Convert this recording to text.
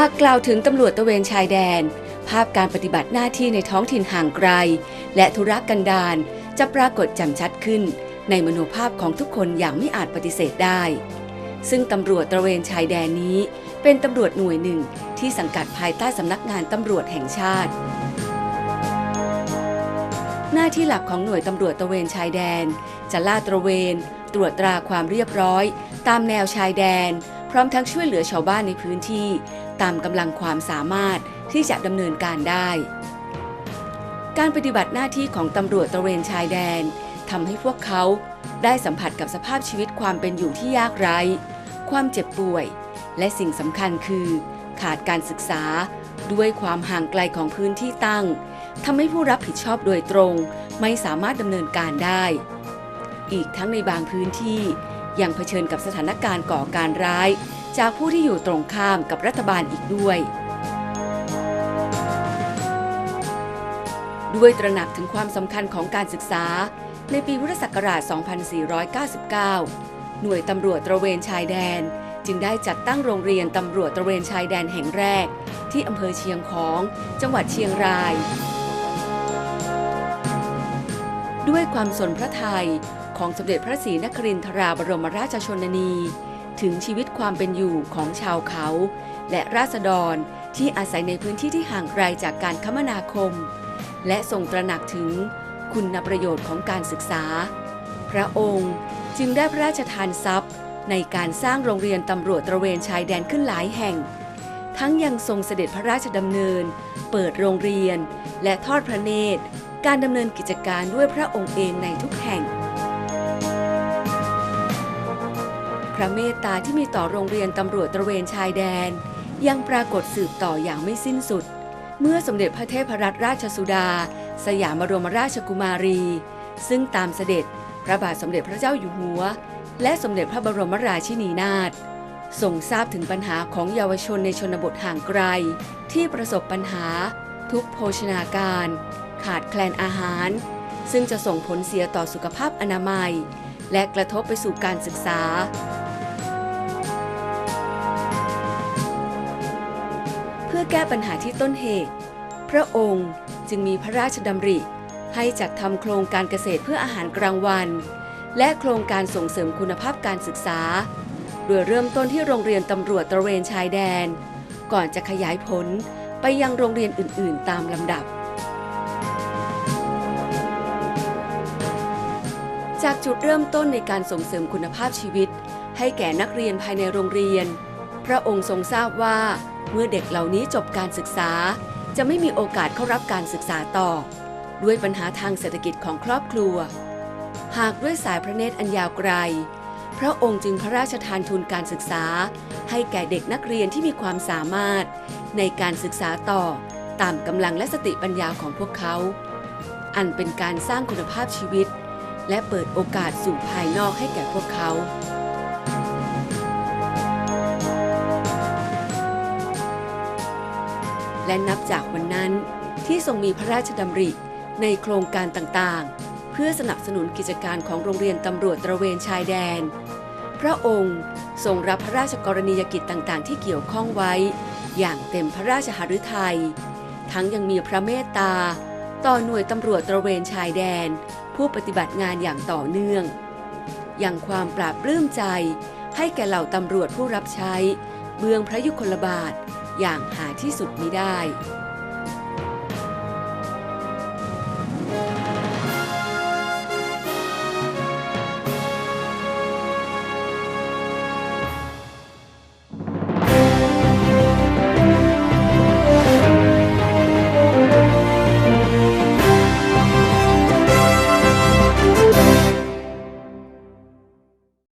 หากกล่าวถึงตำรวจตะเวนชายแดน ภาพการปฏิบัติหน้าที่ในท้องถิ่นห่างไกล และธุรกันดารจะปรากฏจ่มชัดขึ้น ในมโนภาพของทุกคนอย่างไม่อาจปฏิเสธได้ ซึ่งตำรวจตระเวนชายแดนนี้ เป็นตำรวจหน่วยหนึ่งที่สังกัดภายใต้สำนักงานตำรวจแห่งชาติ หน้าที่หลักของหน่วยตำรวจตระเวนชายแดน จะลาดตระเวน ตรวจตราความเรียบร้อย ตามแนวชายแดน ร้อมทั้งช่วยเหลือชาวบ้านในพื้นที่ตามกำลังความสามารถที่จะดำเนินการได้ การปฏิบัติหน้าที่ของตำรวจตระเวนชายแดนทำให้พวกเขาได้สัมผัสกับสภาพชีวิตความเป็นอยู่ที่ยากไร้ ความเจ็บป่วย และสิ่งสำคัญคือ ขาดการศึกษาด้วยความห่างไกลของพื้นที่ตั้งทำให้ผู้รับผิดชอบโดยตรง ไม่สามารถดำเนินการได้ อีกทั้งในบางพื้นที่ ยังเผชิญกับสถานการณ์ก่อการร้าย จากผู้ที่อยู่ตรงข้ามกับรัฐบาลอีกด้วย ด้วยตระหนักถึงความสำคัญของการศึกษา ในปีพุทธศักราช 2499 หน่วยตำรวจตระเวนชายแดน จึงได้จัดตั้งโรงเรียนตำรวจตระเวนชายแดนแห่งแรก ที่อำเภอเชียงของ จังหวัดเชียงรายด้วยความสนพระไทย ของสมเด็จพระศรีนครินทราบรมราชชนนี ถึงชีวิตความเป็นอยู่ของชาวเขา และราษฎรที่อาศัยในพื้นที่ที่ห่างไกลจากการคมนาคม และทรงตระหนักถึงคุณประโยชน์ของการศึกษา พระองค์จึงได้พระราชทานทรัพย์ ในการสร้างโรงเรียนตำรวจตระเวนชายแดนขึ้นหลายแห่ง ทั้งยังทรงเสด็จพระราชดำเนิน เปิดโรงเรียน และทอดพระเนตร การดำเนินกิจการด้วยพระองค์เองในทุกแห่ง พระเมตตาที่มีต่อโรงเรียนตำรวจตระเวนชายแดน ยังปรากฏสืบต่ออย่างไม่สิ้นสุด เมื่อสมเด็จพระเทพรัตนราชสุดา สยามบรมราชกุมารี ซึ่งตามเสด็จพระบาทสมเด็จพระเจ้าอยู่หัว และสมเด็จพระบรมราชินีนาถทรงทราบถึงปัญหาของเยาวชนในชนบทห่างไกล ที่ประสบปัญหา ทุกโภชนาการ ขาดแคลนอาหาร ซึ่งจะส่งผลเสียต่อสุขภาพอนามัย และกระทบไปสู่การศึกษา พื่อแก้ปัญหาที่ต้นเหตุ พระองค์จึงมีพระราชดำริ ให้จัดทำโครงการเกษตรเพื่ออาหารกลางวัน และโครงการส่งเสริมคุณภาพการศึกษา โดยเริ่มต้นที่โรงเรียนตำรวจตระเวนชายแดน ก่อนจะขยายผลไปยังโรงเรียนอื่น ๆ ตามลำดับ จากจุดเริ่มต้นในการส่งเสริมคุณภาพชีวิต ให้แก่นักเรียนภายในโรงเรียน พระองค์ทรงทราบว่า มื่อเด็กเหล่านี้จบการศึกษา จะไม่มีโอกาสเข้ารับการศึกษาต่อ ด้วยปัญหาทางเศรษฐกิจของครอบครัว หากด้วยสายพระเนตรอันยาวไกล พระองค์จึงพระราชทานทุนการศึกษา ให้แก่เด็กนักเรียนที่มีความสามารถ ในการศึกษาต่อตามกำลังและสติปัญญาของพวกเขา อันเป็นการสร้างคุณภาพชีวิต และเปิดโอกาสสู่ภายนอกให้แก่พวกเขา และนับจากวันนั้นที่ทรงมีพระราชดำริในโครงการต่างๆ เพื่อสนับสนุนกิจการของโรงเรียนตำรวจตระเวนชายแดน พระองค์ทรงรับพระราชกรณียกิจต่างๆ ที่เกี่ยวข้องไว้ อย่างเต็มพระราชหฤทัย ทั้งยังมีพระเมตตา ต่อหน่วยตำรวจตระเวนชายแดน ผู้ปฏิบัติงานอย่างต่อเนื่อง อย่างความปราบปลื้มใจให้แก่เหล่าตำรวจผู้รับใช้ เบื้องพระยุคลบาท อย่างหาที่สุดมิได้